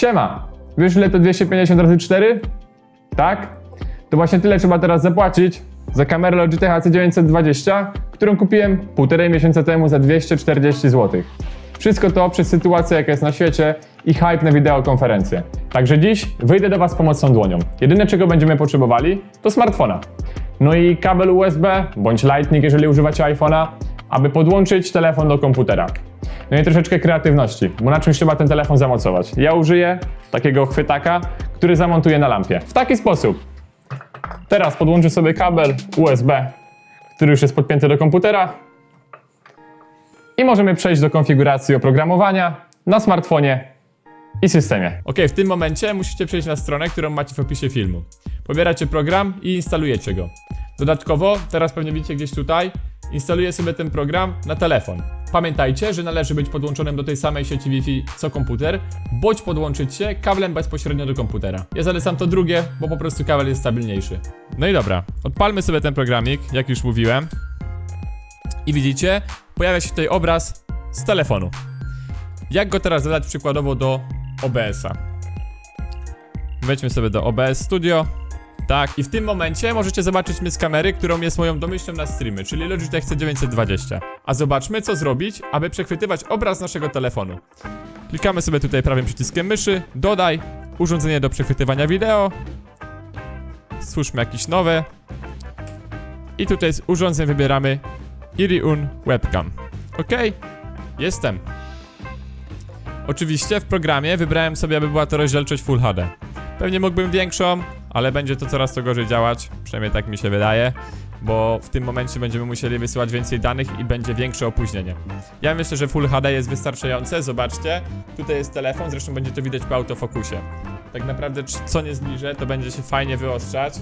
Siema, wiesz ile to 250 razy 4? Tak? To właśnie tyle trzeba teraz zapłacić za kamerę Logitech AC920, którą kupiłem półtorej miesiąca temu za 240 zł. Wszystko to przez sytuację, jaka jest na świecie i hype na wideokonferencję. Także dziś wyjdę do Was z dłonią. Jedyne czego będziemy potrzebowali to smartfona. No i kabel USB bądź Lightning, jeżeli używacie iPhone'a, aby podłączyć telefon do komputera. No i troszeczkę kreatywności, bo na czymś trzeba ten telefon zamocować. Ja użyję takiego chwytaka, który zamontuję na lampie. W taki sposób. Teraz podłączę sobie kabel USB, który już jest podpięty do komputera. I możemy przejść do konfiguracji oprogramowania na smartfonie i systemie. Ok, w tym momencie musicie przejść na stronę, którą macie w opisie filmu. Pobieracie program i instalujecie go. Dodatkowo, teraz pewnie widzicie gdzieś tutaj, instaluję sobie ten program na telefon. Pamiętajcie, że należy być podłączonym do tej samej sieci Wi-Fi co komputer, bądź podłączyć się kablem bezpośrednio do komputera. Ja zalecam to drugie, bo po prostu kabel jest stabilniejszy. No i dobra, odpalmy sobie ten programik, jak już mówiłem. I widzicie, pojawia się tutaj obraz z telefonu. Jak go teraz dodać przykładowo do OBS-a? Wejdźmy sobie do OBS Studio. Tak, i w tym momencie możecie zobaczyć mnie z kamery, którą jest moją domyślną na streamy, czyli Logitech C920. A zobaczmy, co zrobić, aby przechwytywać obraz naszego telefonu. Klikamy sobie tutaj prawym przyciskiem myszy, dodaj, urządzenie do przechwytywania wideo. Stwórzmy jakieś nowe. I tutaj z urządzeń wybieramy Iriun Webcam. Ok, jestem. Oczywiście w programie wybrałem sobie, aby była to rozdzielczość Full HD. Pewnie mógłbym większą, ale będzie to coraz to gorzej działać, przynajmniej tak mi się wydaje, bo w tym momencie będziemy musieli wysyłać więcej danych i będzie większe opóźnienie. Ja myślę, że Full HD jest wystarczające, zobaczcie, tutaj jest telefon, zresztą będzie to widać po autofokusie. Tak naprawdę co nie zbliżę, to będzie się fajnie wyostrzać.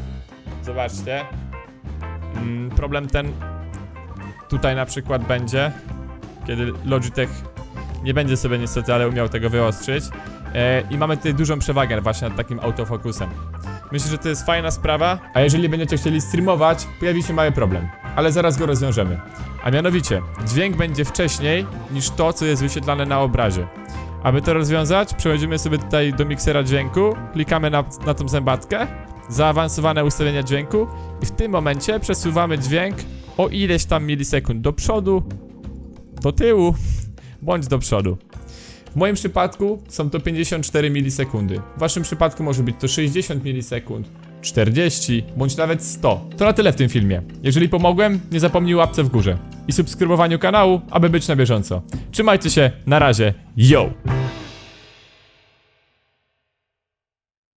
Zobaczcie. Mm, problem ten tutaj na przykład będzie, kiedy Logitech nie będzie sobie niestety, ale umiał tego wyostrzyć. E, I mamy tutaj dużą przewagę właśnie nad takim autofokusem. Myślę, że to jest fajna sprawa, a jeżeli będziecie chcieli streamować, pojawi się mały problem, ale zaraz go rozwiążemy. A mianowicie, dźwięk będzie wcześniej niż to, co jest wyświetlane na obrazie. Aby to rozwiązać, przechodzimy sobie tutaj do miksera dźwięku, klikamy na, na tą zębatkę, zaawansowane ustawienia dźwięku i w tym momencie przesuwamy dźwięk o ileś tam milisekund do przodu, do tyłu, bądź do przodu. W moim przypadku są to 54 milisekundy. W waszym przypadku może być to 60 milisekund, 40 bądź nawet 100. To na tyle w tym filmie. Jeżeli pomogłem, nie zapomnij łapce w górze i subskrybowaniu kanału, aby być na bieżąco. Trzymajcie się, na razie, yo!